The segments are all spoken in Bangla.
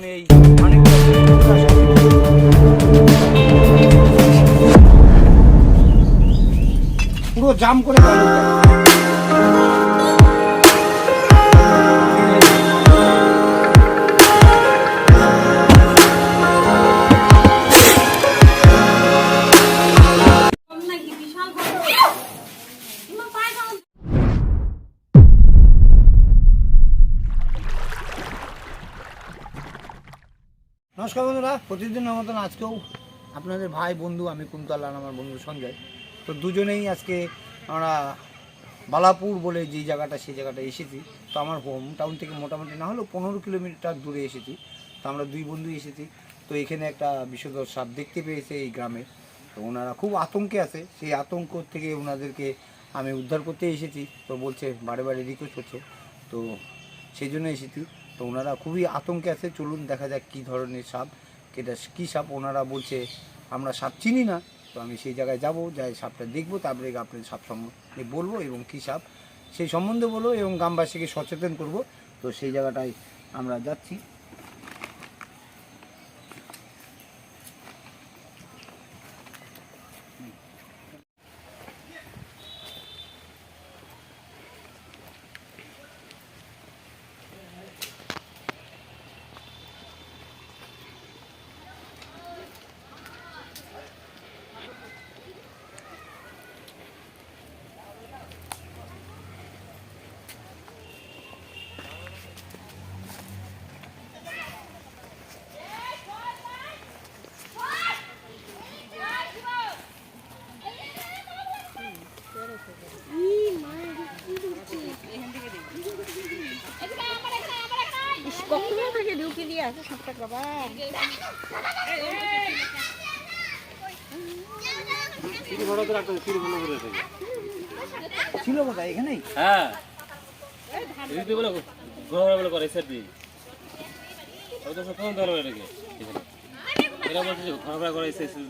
তখন এই অনেক পুরো জাম করে প্রতিদিনের মতন আজকেও আপনাদের ভাই, বন্ধু, আমি কুন্তল আর আমার বন্ধু সঞ্জয়। তো দুজনেই আজকে আমরা বালাপুর বলে যে জায়গাটা, সেই জায়গাটা এসেছি। তো আমার হোম টাউন থেকে মোটামুটি না হলেও পনেরো কিলোমিটার দূরে এসেছি। তো আমরা দুই বন্ধু এসেছি। তো এখানে একটা বিষধর সাপ দেখতে পেয়েছে এই গ্রামে। তো ওনারা খুব আতঙ্কে আছে। সেই আতঙ্ক থেকে ওনাদেরকে আমি উদ্ধার করতে এসেছি। তো বলছে, বারে বারে রিকোয়েস্ট করছে। তো সেই জন্য এসেছি। তো ওনারা খুবই আতঙ্কে আছে। চলুন দেখা যাক কী ধরনের সাপ। এটা কী সাপ ওনারা বলছে, আমরা সাপ চিনি না, তো আমি সেই জায়গায় যাব, যাই সাপটা দেখব, তারপরে আপনাদের সাপ সম্বন্ধে বলব এবং কী সাপ, সেই সম্বন্ধে বলব এবং গ্রামবাসীকে সচেতন করব। তো সেই জায়গাটায় আমরা যাচ্ছি। আছে সাতটা বাবা ছিল কোথায় এখানেই হ্যাঁ এদিকে বলে করে সেট দিই তো সব ফোন ধরো এটাকে এরা বলছে যে ঘোরা করে এসে এসে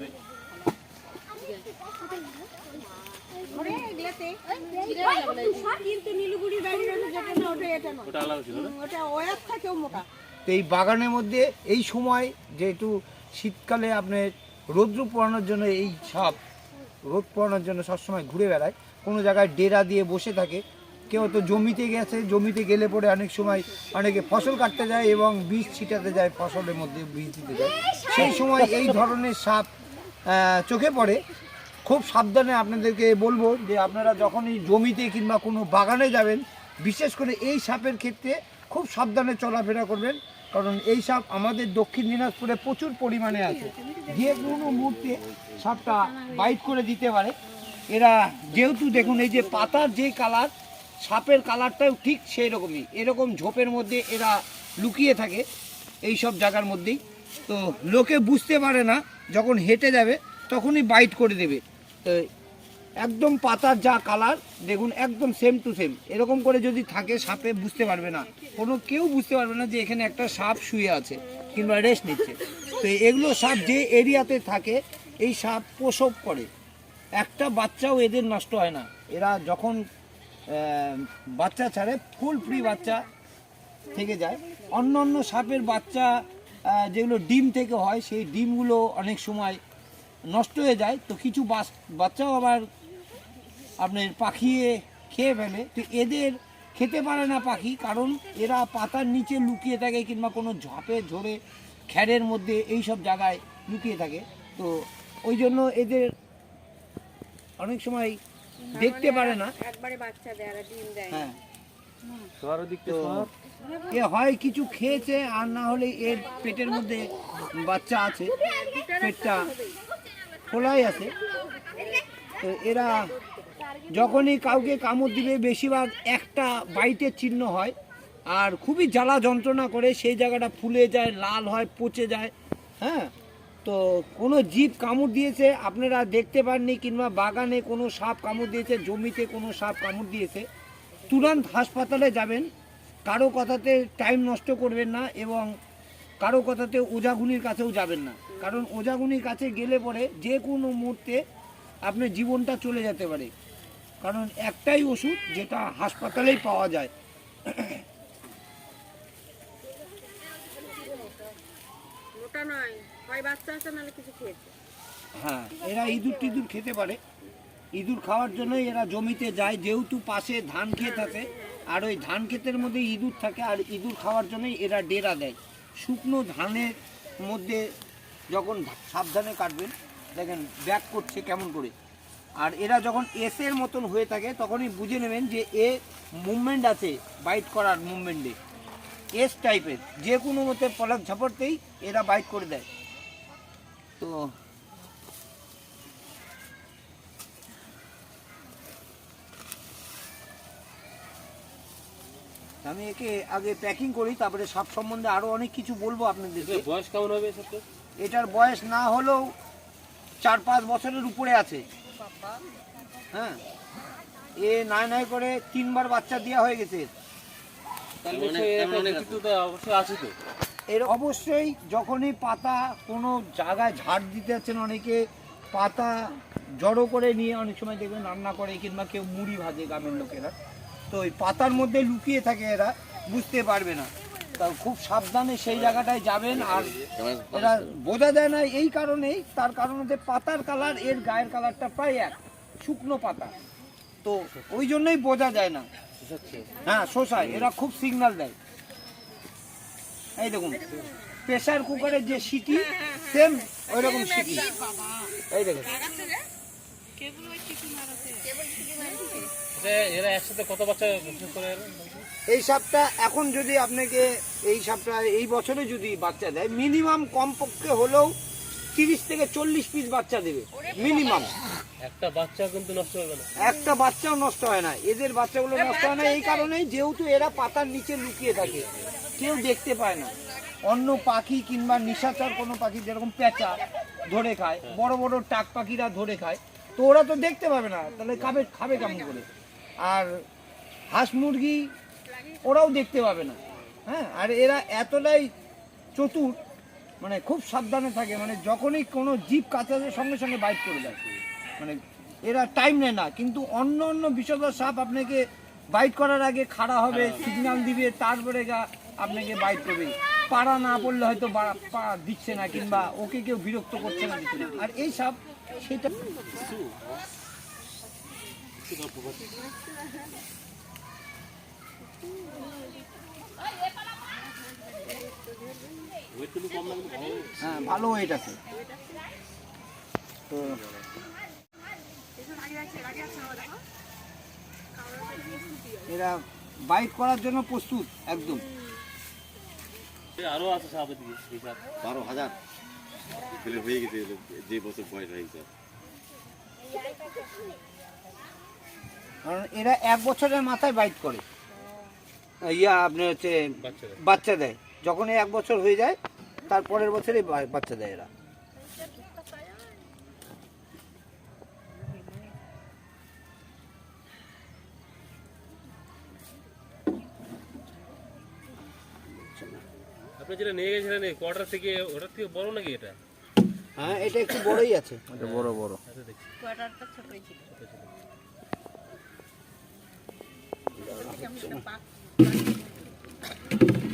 ওটা এটা নয় ওটা আলাদা ছিল না ওটা ওয়ার থেকেও মোটা তো এই বাগানের মধ্যে এই সময় যেহেতু শীতকালে আপনার রৌদ্র পোড়ানোর জন্য এই সাপ রোদ পোড়ানোর জন্য সবসময় ঘুরে বেড়ায়। কোনো জায়গায় ডেরা দিয়ে বসে থাকে। কেউ তো জমিতে গেছে, জমিতে গেলে পরে অনেক সময় অনেকে ফসল কাটতে যায় এবং বীজ ছিটাতে যায়, ফসলের মধ্যে বীজ দিতে যায়। সেই সময় এই ধরনের সাপ চোখে পড়ে। খুব সাবধানে আপনাদেরকে বলব যে আপনারা যখনই জমিতে কিংবা কোনো বাগানে যাবেন, বিশেষ করে এই সাপের ক্ষেত্রে খুব সাবধানে চলাফেরা করবেন, কারণ এই সাপ আমাদের দক্ষিণ দিনাজপুরে প্রচুর পরিমাণে আছে। যে কোনো মুহূর্তে সাপটা বাইট করে দিতে পারে। এরা যেহেতু দেখুন, এই যে পাতার যে কালার, সাপের কালারটাও ঠিক সেই রকমই এরকম ঝোপের মধ্যে এরা লুকিয়ে থাকে, এই সব জায়গার মধ্যেই। তো লোকে বুঝতে পারে না, যখন হেঁটে যাবে, তখনই বাইট করে দেবে। তো একদম পাতার যা কালার দেখুন, একদম সেম টু সেম এরকম করে যদি থাকে, সাপে বুঝতে পারবে না। কোনো কেউ বুঝতে পারবে না যে এখানে একটা সাপ শুয়ে আছে কিংবা রেস্ট নিচ্ছে। তো এগুলো সাপ যে এরিয়াতে থাকে, এই সাপ প্রসব করে। একটা বাচ্চাও এদের নষ্ট হয় না। এরা যখন বাচ্চা ছাড়ে ফুল ফ্রি বাচ্চা থেকে যায়। অন্য অন্য সাপের বাচ্চা যেগুলো ডিম থেকে হয়, সেই ডিমগুলো অনেক সময় নষ্ট হয়ে যায়। তো কিছু বাচ্চাও আবার আপনার পাখিয়ে খেয়ে ফেলে। তো এদের খেতে পারে না পাখি কারণ এরা পাতার নিচে লুকিয়ে থাকে কিংবা কোনো ঝাপে ঝরে খ্যারের মধ্যে এই সব জায়গায় লুকিয়ে থাকে। তো ওই জন্য এদের অনেক সময় দেখতে পারে না। একবারে বাচ্চা দেয় আর ডিম দেয়। হ্যাঁ। এ হয় কিছু খেয়েছে আর না হলে এর পেটের মধ্যে বাচ্চা আছে পেটটা খোলাই আছে। তো এরা যখনই কাউকে কামড় দিবে, বেশিরভাগ একটা বাইটের চিহ্ন হয়। আর খুবই জ্বালা যন্ত্রণা করে, সেই জায়গাটা ফুলে যায়, লাল হয়, পচে যায় হ্যাঁ? তো কোনো জীব কামড় দিয়েছে, আপনারা দেখতে পাননি, কিংবা বাগানে কোনো সাপ কামড় দিয়েছে, জমিতে কোনো সাপ কামড় দিয়েছে, তুরন্ত হাসপাতালে যাবেন। কারও কথাতে টাইম নষ্ট করবেন না এবং কারও কথাতে ওঝাগুনির কাছেও যাবেন না। কারণ ওঝাগুনির কাছে গেলে পরে যে কোনো মুহূর্তে আপনার জীবনটা চলে যেতে পারে। কারণ একটাই ওষুধ যেটা হাসপাতালেই পাওয়া যায়। হয় এরা ইঁদুর টিঁদুর খেতে পারে। ইঁদুর খাওয়ার জন্যই এরা জমিতে যায় যেহেতু পাশে ধান ক্ষেত আছে আর ওই ধান ক্ষেতের মধ্যে ইঁদুর থাকে আর ইঁদুর খাওয়ার জন্যই এরা ডেরা দেয়। শুকনো ধানের মধ্যে যখন সাবধানে কাটবেন দেখেন ব্যাক করছে কেমন করে। আর এরা যখন এসের মতন হয়ে থাকে তখনই বুঝে নেবেন যে এ মুভমেন্ট আছে বাইট করার মুভমেন্টে এস টাইপের যে কোনো মতে পলক ঝাপড়তেই এরা বাইট করে দেয়। তো আমি একে আগে প্যাকিং করি তারপরে সাপ সম্বন্ধে আরও অনেক কিছু বলব আপনাদেরকে। এটার বয়স কেমন হবে এটার বয়স না হলেও চার পাঁচ বছরের উপরে আছে। হ্যাঁ। এ নাই নাই করে তিনবার বাচ্চা দেওয়া হয়ে গেছে। এর অবশ্যই যখনই পাতা কোনো জায়গায় ঝাড় দিতে যাচ্ছেন অনেকে পাতা জড়ো করে নিয়ে অনেক সময় দেখবেন রান্না করে কিংবা কেউ মুড়ি ভাজে গ্রামের লোকেরা। তো ওই পাতার মধ্যে লুকিয়ে থাকে এরা বুঝতে পারবে না। খুব সাবধানে সেই জায়গাটায় যাবেন আর এরা বোঝা যায় না এই কারণেই, তার কারণ হচ্ছে পাতার কালার, এর গায়ের কালারটা প্রায় এক, শুকনো পাতা। তো ওই জন্যই বোঝা যায় না। হ্যাঁ শোষায় এরা খুব সিগন্যাল দেয়। এই দেখুন প্রেসার কুকারের যে সিটি সেম ওই রকম সিটি। এই দেখুন। এটা এরা একসাথে কত বাচ্চা করে এই সাপটা এখন যদি আপনাকে এই সাপটা এই বছরে যদি বাচ্চা দেয় মিনিমাম কমপক্ষে হলেও তিরিশ থেকে চল্লিশ পিস বাচ্চা দেবে মিনিমাম একটা বাচ্চা কিন্তু নষ্ট হবে না। একটা বাচ্চাও নষ্ট হয় না এদের বাচ্চাগুলো নষ্ট হয় না এই কারণেই যেহেতু এরা পাতার নিচে লুকিয়ে থাকে কেউ দেখতে পায় না। অন্য পাখি কিংবা নিশাচর কোনো পাখি যেরকম পেঁচা ধরে খায় বড় বড় টাক পাখিরা ধরে খায় তো ওরা তো দেখতে পাবে না তাহলে খাবে খাবে কেমন করে? আর হাঁস মুরগি ওরাও দেখতে পাবে না। হ্যাঁ আর এরা এতটাই চতুর মানে খুব সাবধানে থাকে মানে যখনই কোনো জীব কাঁচাদের সঙ্গে সঙ্গে বাইট করে দেয় মানে এরা টাইম নেয় না, কিন্তু অন্য অন্য বিষধর সাপ আপনাকে বাইট করার আগে খাড়া হবে সিগন্যাল দিবে, তারপরে গা আপনাকে বাইট করবে। পাড়া না পড়লে হয়তো পা দিচ্ছে না, কিংবা ওকে কেউ বিরক্ত করছে কিছু না। আর এই সাপ সেটা ওয়েট কিন্তু কম না কিন্তু ভালো হ্যাঁ ভালো ওয়েট আছে। তো এরা বাইট করার জন্য প্রস্তুত একদম। আরও আছে বারো হাজার। হয়ে গেছে যে বছর বয়স হয়ে গেছে কারণ এরা এক বছরের মাথায় বাইট করে। ইয়া আপনি হচ্ছে বাচ্চা দেয়। যখন এই এক বছর হয়ে যায় তার পরের বছরে বা- বাচ্চা দেয় এরা। আপনি যেটা নিয়ে গেছিলেন এই কোয়ার্টার থেকে ওটার থেকে বড় নাকি এটা? হ্যাঁ এটা একটু বড়ই আছে। বড় বড়। আচ্ছা দেখছি। কোয়ার্টারটা ছোটই ছিল।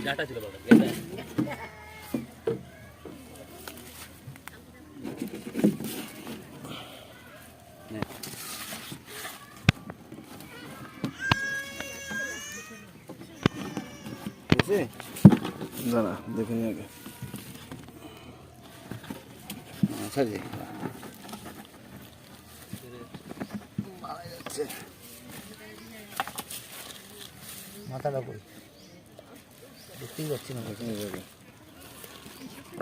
চারটা ছিল বাবা বুঝছে দাঁড়া দেখে নি আগে। আচ্ছা জি। মাথাটা কই দেখতেই পাচ্ছি না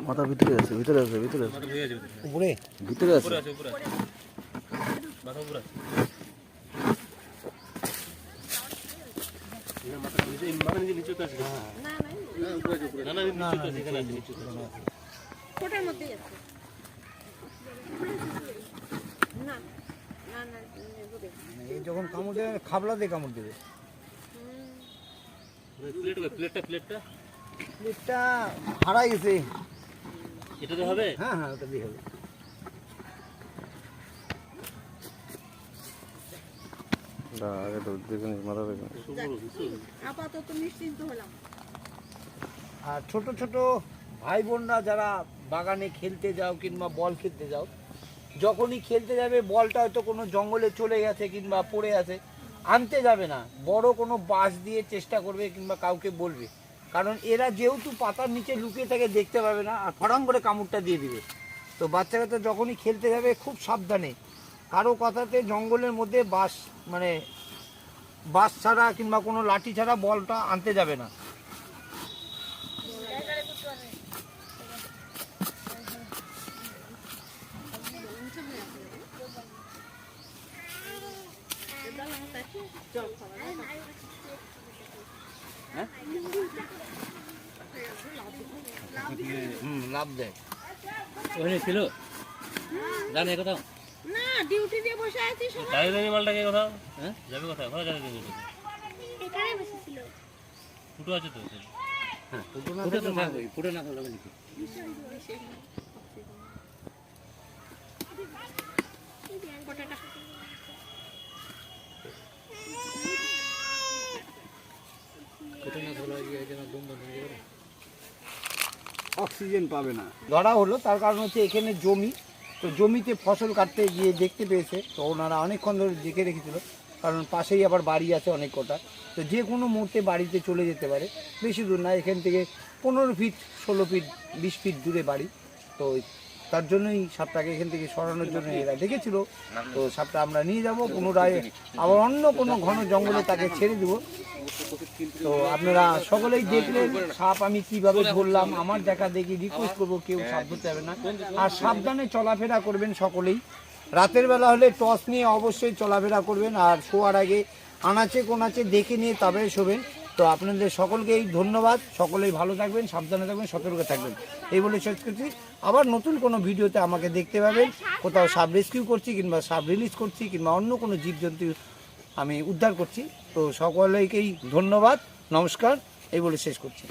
মাথা ভিতরে আছে ভিতরে আছে ভিতরে আছে। উপরে? ভিতরে আছে। উপরে মাথা উপরে যখন কামড় দেবে খাবলা দিয়ে কামড় দেবে। প্লেটটা প্লেটটা প্লেটটা গেছে। এটা হবে? হ্যাঁ হ্যাঁ ওটা দিয়ে হবে। আগে তো দেখে মাথা দেখে আপাতত নিশ্চিন্ত হলাম। আর ছোট ছোট ভাই বোনরা যারা বাগানে খেলতে যাও কিংবা বল খেলতে যাও যখনই খেলতে যাবে বলটা হয়তো কোনো জঙ্গলে চলে গেছে কিংবা পড়ে আছে আনতে যাবে না। বড় কোনো বাস দিয়ে চেষ্টা করবে কিংবা কাউকে বলবে। কারণ এরা যেহেতু পাতার নিচে লুকিয়ে থাকে, দেখতে পাবে না, আর ফড়াং করে কামড়টা দিয়ে দিবে। তো বাচ্চা কাচ্চা যখনই খেলতে যাবে, খুব সাবধানে। কারও কথাতে জঙ্গলের মধ্যে বাস মানে বাস ছাড়া কিংবা কোনো লাঠি ছাড়া বলটা আনতে যাবে না। হুম লাভ দেয়। ওখানে ছিল? জানে কোথাও? না ডিউটি দিয়ে বসে আছি সবাই। যাবে তুমি মালটাকে কোথাও? হ্যাঁ? যাবে কোথাও কোথাও যাবে তুমি এখানে বসেছিল। ফুটো আছে তো হ্যাঁ ফুটো না ফুটো না নাকি? না থাকলে এই যে দম বন্ধ করে অক্সিজেন পাবে না। ধরা হলো, তার কারণ হচ্ছে এখানে জমি। তো জমিতে ফসল কাটতে গিয়ে দেখতে পেয়েছে, তো ওনারা অনেকক্ষণ ধরে দেখে রেখেছিল, কারণ পাশেই আবার বাড়ি আছে অনেক কটা। তো যে কোনো মুহূর্তে বাড়িতে চলে যেতে পারে, বেশি দূর না, এখান থেকে পনেরো ফিট, ষোলো ফিট, বিশ ফিট দূরে বাড়ি। তো তার জন্যই সাপটাকে এখান থেকে সরানোর জন্য এরা দেখেছিল তো সাপটা আমরা নিয়ে যাব পুনরায় আবার অন্য কোনো ঘন জঙ্গলে তাকে ছেড়ে দেবো। তো আপনারা সকলেই দেখলেন সাপ আমি কীভাবে ধরলাম আমার দেখা দেখি রিকোয়েস্ট করব কেউ সাপ ধরতে হবে না। আর সাবধানে চলাফেরা করবেন সকলেই। রাতের বেলা হলে টস নিয়ে অবশ্যই চলাফেরা করবেন আর শোয়ার আগে আনাচে কোনাচে দেখে নিয়ে তবে শোবেন। তো আপনাদের সকলকেই ধন্যবাদ। সকলেই ভালো থাকবেন সাবধানে থাকবেন সতর্ক থাকবেন। এই বলে শেষ করছি। আবার নতুন কোনো ভিডিওতে আমাকে দেখতে পাবেন। কোথাও সাব রেস্কিউ করছি কিংবা সাব রিলিজ করছি কিংবা অন্য কোনো জীবজন্তু আমি উদ্ধার করছি। তো সকলেকেই ধন্যবাদ। নমস্কার। এই বলে শেষ করছি।